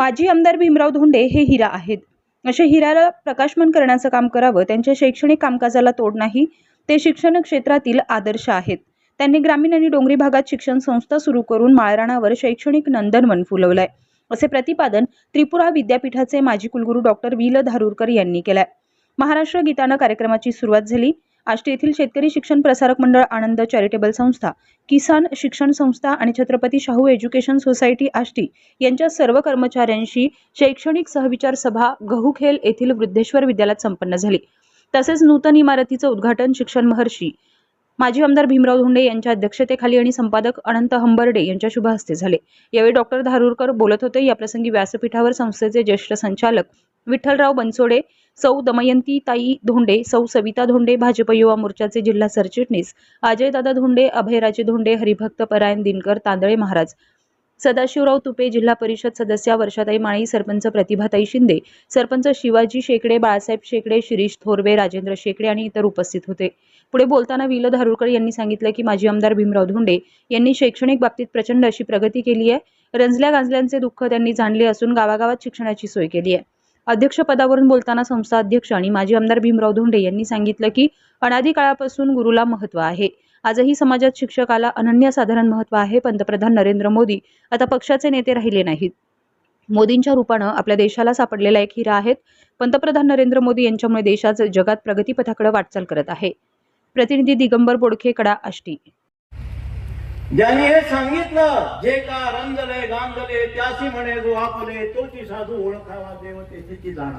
माजी आमदार भीमराव धोंडे हे हिरा आहेत. असे हिराला प्रकाशमान करण्याचं काम करावं त्यांच्या शैक्षणिक कामकाजाला तोड नाही ते शिक्षण क्षेत्रातील आदर्श आहेत. त्यांनी ग्रामीण आणि डोंगरी भागात शिक्षण संस्था सुरू करून माळराणावर शैक्षणिक नंदनवन फुलवलंय. असे प्रतिपादन त्रिपुरा विद्यापीठाचे माजी कुलगुरू डॉक्टर विल धारूरकर यांनी केलंय. महाराष्ट्र गीतानं कार्यक्रमाची सुरुवात झाली. आष्टी येथील शेतकरी शिक्षण प्रसारक मंडळ आनंद चॅरिटेबल संस्था किसान शिक्षण संस्था आणि छत्रपती शाहू एज्युकेशन सोसायटी आष्टी यांच्या सर्व कर्मचाऱ्यांशी शैक्षणिक सहविचार सभा गहुखेल येथील वृद्धेश्वर विद्यालयात संपन्न झाली. तसेच नूतन इमारतीचं उद्घाटन शिक्षण महर्षी माजी आमदार भीमराव धोंडे यांच्या अध्यक्षतेखाली आणि संपादक अनंत हंबर्डे यांच्या शुभ हस्ते झाले. यावेळी डॉक्टर धारूरकर बोलत होते. याप्रसंगी व्यासपीठावर संस्थेचे ज्येष्ठ संचालक विठ्ठलराव बनसोडे सौ दमयंती ताई धोंडे सौ सविता धोंडे भाजप युवा मोर्चाचे जिल्हा सरचिटणीस अजयदादा धोंडे अभयराजे धोंडे हरिभक्त परायण दिनकर तांदळे महाराज. सदाशिवराव तुपे जिल्हा परिषद सदस्या वर्षाताई माळी सरपंच प्रतिभाताई शिंदे सरपंच शिवाजी शेकडे बाळासाहेब शेकडे शिरीष थोरवे राजेंद्र शेकडे आणि इतर उपस्थित होते. पुढे बोलताना विल धारुरकर यांनी सांगितलं की माजी आमदार भीमराव धोंडे यांनी शैक्षणिक बाबतीत प्रचंड अशी प्रगती केली आहे. रंजल्या गांजल्यांचे दुःख त्यांनी जाणले असून गावागावात शिक्षणाची सोय केली आहे. अध्यक्षपदावरून बोलताना संस्था अध्यक्ष आणि माजी आमदार भीमराव धोंडे यांनी सांगितलं की अनादी काळापासून गुरुला महत्त्व आहे. आजही समाजात शिक्षकाला अनन्यसाधारण महत्त्व आहे पंतप्रधान नरेंद्र मोदी आता पक्षाचे नेते राहिले नाहीत. मोदींच्या रूपानं आपल्या देशाला सापडलेला एक हिरा आहेत पंतप्रधान नरेंद्र मोदी यांच्यामुळे देशाचं जगात प्रगतीपथाकडे वाटचाल करत आहे. प्रतिनिधी दिगंबर बोडखे कडा आष्टी. ज्यांनी हे सांगितलं जे का रंजले गांजले त्यासी म्हणे जो आपले तोची साधू ओळखावा देव त्याची जाणा